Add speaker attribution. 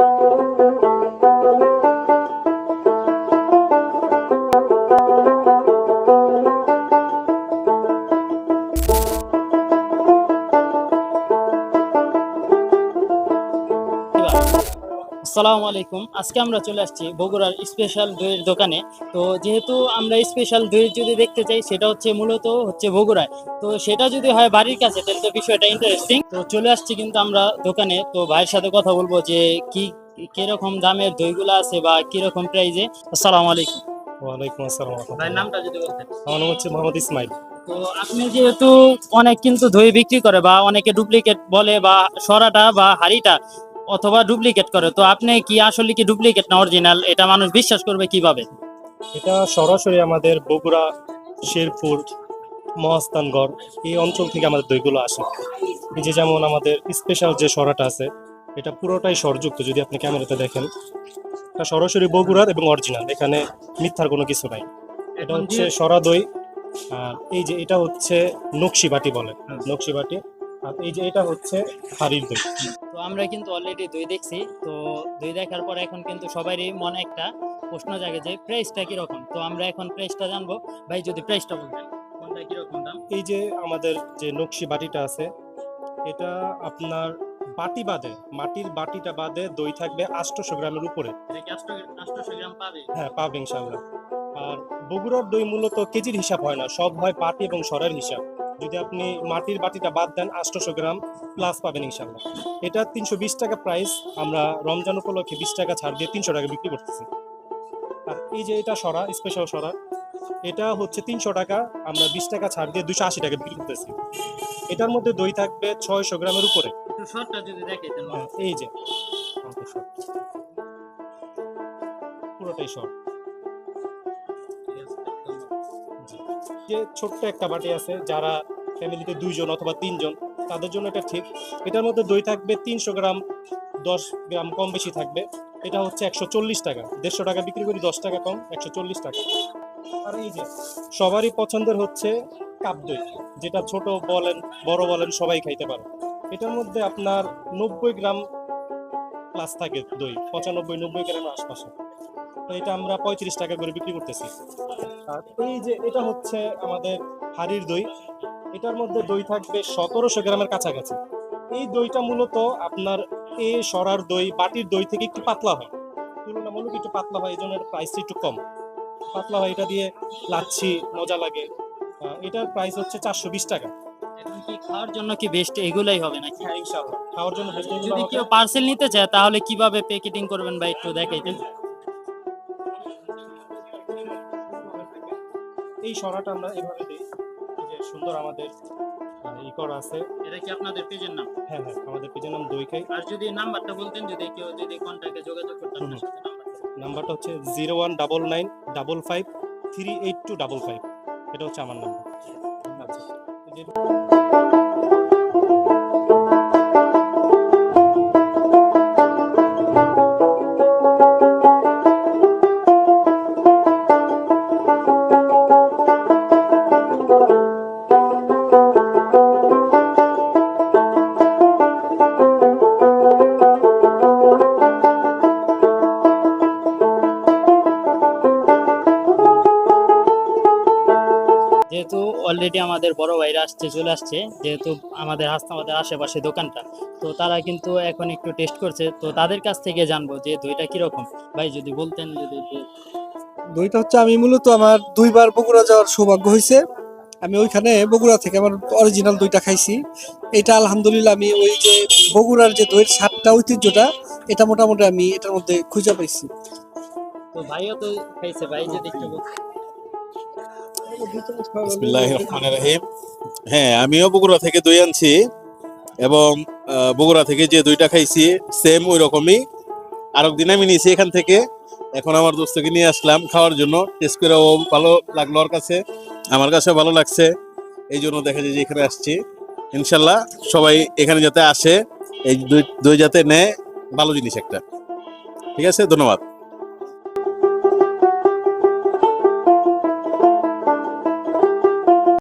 Speaker 1: Thank you. আসসালামু আলাইকুম। আজকে আমরা চলে আসছি বগুড়ার স্পেশাল দইয়ের দোকানে। তো যেহেতু আমরা স্পেশাল দই যদি দেখতে চাই সেটা হচ্ছে মূলত হচ্ছে বগুড়ায়। তো সেটা যদি হয় বাড়ির কাছে তাহলে তো বিষয়টা ইন্টারেস্টিং তো চলে আসছি কিন্তু আমরা দোকানে। তো ভাইয়ের সাথে কথা বলব যে কি কীরকম দামের দইগুলো আছে বা কীরকম প্রাইজে আসসালামু আলাইকুম।
Speaker 2: ওয়ালাইকুম আসসালাম
Speaker 1: ভাইয়ের নামটা যদি বলতেন।
Speaker 2: আমার নাম হচ্ছে মোহাম্মদ ইসমাইল।
Speaker 1: তো আপনি যেহেতু অনেক কিন্তু দই বিক্রি করে বা অনেকে ডুপ্লিকেট বলে বা সরাটা বা হাড়িটা অথবা ডুপ্লিকেট করে। তো আপনি কি আসলে কি ডুপ্লিকেট না অরিজিনাল এটা মানুষ বিশ্বাস করবে কীভাবে?
Speaker 2: এটা সরাসরি আমাদের বগুড়া, শেরপুর, মহাস্থানগড়, এই অঞ্চল থেকে আমাদের দইগুলো আসে। এই যে যেমন আমাদের স্পেশাল যে সরাটা আছে, এটা পুরোটাই স্বরযুক্ত, যদি আপনি ক্যামেরাতে দেখেন। এটা সরাসরি বগুড়ার এবং অরিজিনাল এখানে মিথ্যার কোনো কিছু নাই। এটা হচ্ছে সরা দই, আর এই যে এটা হচ্ছে নকশি বাটি বলে। নকশি বাটি আর এই যে এটা হচ্ছে হাড়ির দই।
Speaker 1: তো আমরা কিন্তু অলরেডি দই দেখছি। তো দই দেখার পর এখন কিন্তু সবারই মনে একটা প্রশ্ন জাগে যে প্রাইসটা কীরকম? তো আমরা এখন প্রাইসটা জানব। ভাই যদি প্রাইসটা বলতেন কোনটা কীরকম দাম?
Speaker 2: এই যে আমাদের যে নকশি বাটিটা আছে এটা আপনার বাটি বাদে মাটির বাটিটা বাদে দই থাকবে আটশোশো গ্রামের উপরে। হ্যাঁ পাবে ইনশাল্লাহ আর বগুড়ার দই মূলত কেজির হিসাব হয় না সব হয় পাটি এবং সরের হিসাব। যদি আপনি মাটির বাটিটা বাদ দেন আটশোশো গ্রাম প্লাস পাবেন ইনশাল্লাহ এটা তিনশো বিশ টাকা প্রাইস আমরা রমজান উপলক্ষে বিশ টাকা ছাড় দিয়ে তিনশো টাকা বিক্রি করতেছি। আর এই যে এটা সরা স্পেশাল সরা এটা হচ্ছে তিনশো টাকা আমরা বিশ টাকা ছাড় দিয়ে দুশো আশি টাকা বিক্রি করতেছি। এটার মধ্যে দই থাকবে ছয়শো গ্রামের উপরে। হ্যাঁ, এই যে। পুরোটাই শর্ট। যে ছোট্ট একটা বাটি আছে, যারা ফ্যামিলিতে দুইজন অথবা তিনজন, তাদের জন্য এটা ঠিক। এটার মধ্যে দই থাকবে তিনশো গ্রাম, দশ গ্রাম কম বেশি থাকবে। এটা হচ্ছে একশো চল্লিশ টাকা। দেড়শো টাকা বিক্রি করি, দশ টাকা কম, একশো চল্লিশ টাকা। আর এই যে, সবারই পছন্দের হচ্ছে কাপ দই, যেটা ছোট বলেন, বড় বলেন, সবাই খাইতে পারে। এটার মধ্যে আপনার নব্বই গ্রাম প্লাস থাকে দই, পঁচানব্বই, নব্বই গ্রামের আশপাশে। তো এটা আমরা পঁয়ত্রিশ টাকা করে বিক্রি করতেছি। আর এই যে এটা হচ্ছে আমাদের হাড়ির দই। এটার মধ্যে দই থাকবে সতেরোশো গ্রামের কাছাকাছি। এই দইটা মূলত আপনার এ সরার দই বাটির দই থেকে একটু পাতলা হয়। তুলনামূলক একটু পাতলা হয় এই জন্য এর প্রাইসটা একটু কম। পাতলা হয় এটা দিয়ে লাচ্ছি মজা লাগে। এটার প্রাইস হচ্ছে চারশো বিশ টাকা।
Speaker 1: খাওয়ার জন্য কি বেস্ট এগুলাই হবে নাকি?
Speaker 2: হ্যাঁ ইনশাআল্লাহ। খাওয়ার জন্য
Speaker 1: যদি কেউ পার্সেল নিতে চায় তাহলে কীভাবে প্যাকেটিং করবেন বা একটু দেখাইতেন।
Speaker 2: এই সরাটা আমরা এভাবে দিই। যে সুন্দর আমাদের ই করা আছে।
Speaker 1: এটা কি আপনাদের পেজের নাম?
Speaker 2: হ্যাঁ হ্যাঁ আমাদের পেজের নাম দই খাই।
Speaker 1: আর যদি নাম্বারটা বলতেন যদি কেউ যদি কন্ট্যাক্টে যোগাযোগ করতে। নাম্বারটা।
Speaker 2: নাম্বারটা হচ্ছে zero one double nine double five three eight two double five. এটা হচ্ছে আমার নাম্বার। আচ্ছা।
Speaker 1: যেহেতু অলরেডি আমাদের বড় ভাইরা আসছে চলে আসছে যেহেতু আমাদের হাসনাবাদের আশেপাশে দোকানটা তো তারা কিন্তু এখন একটু টেস্ট করছে। তো তাদের কাছ থেকে জানব যে দইটা কীরকম। ভাই যদি বলতেন যদি
Speaker 3: দইটা হচ্ছে আমি মূলত আমার দুইবার বগুড়া যাওয়ার সৌভাগ্য হয়েছে আমি ওইখানে বগুড়া থেকে আমার অরিজিনাল দইটা খাইছি। এটা আলহামদুলিল্লাহ আমি ওই যে বগুড়ার যে দইয়ের স্বাদটা ঐতিহ্যটা এটা মোটামুটি আমি এটার মধ্যে খুঁজে পাইছি।
Speaker 1: তো ভাইও তো খাইছে ভাই যদি একটু
Speaker 4: রহিম। হ্যাঁ আমিও বগুড়া থেকে দই আনছি এবং বগুড়া থেকে যে দইটা খাইছি সেম ওই রকমই। আরেক আমি নিয়েছি এখান থেকে। এখন আমার দোস্তকে নিয়ে আসলাম খাওয়ার জন্য। টেস্ট করে ও ভালো লাগল ওর কাছে, আমার কাছে ভালো লাগছে। এই জন্য দেখা যায় যে এখানে আসছি। ইনশাল্লাহ সবাই এখানে যাতে আসে, এই দই দই যাতে নেয়, ভালো জিনিস একটা। ঠিক আছে? ধন্যবাদ।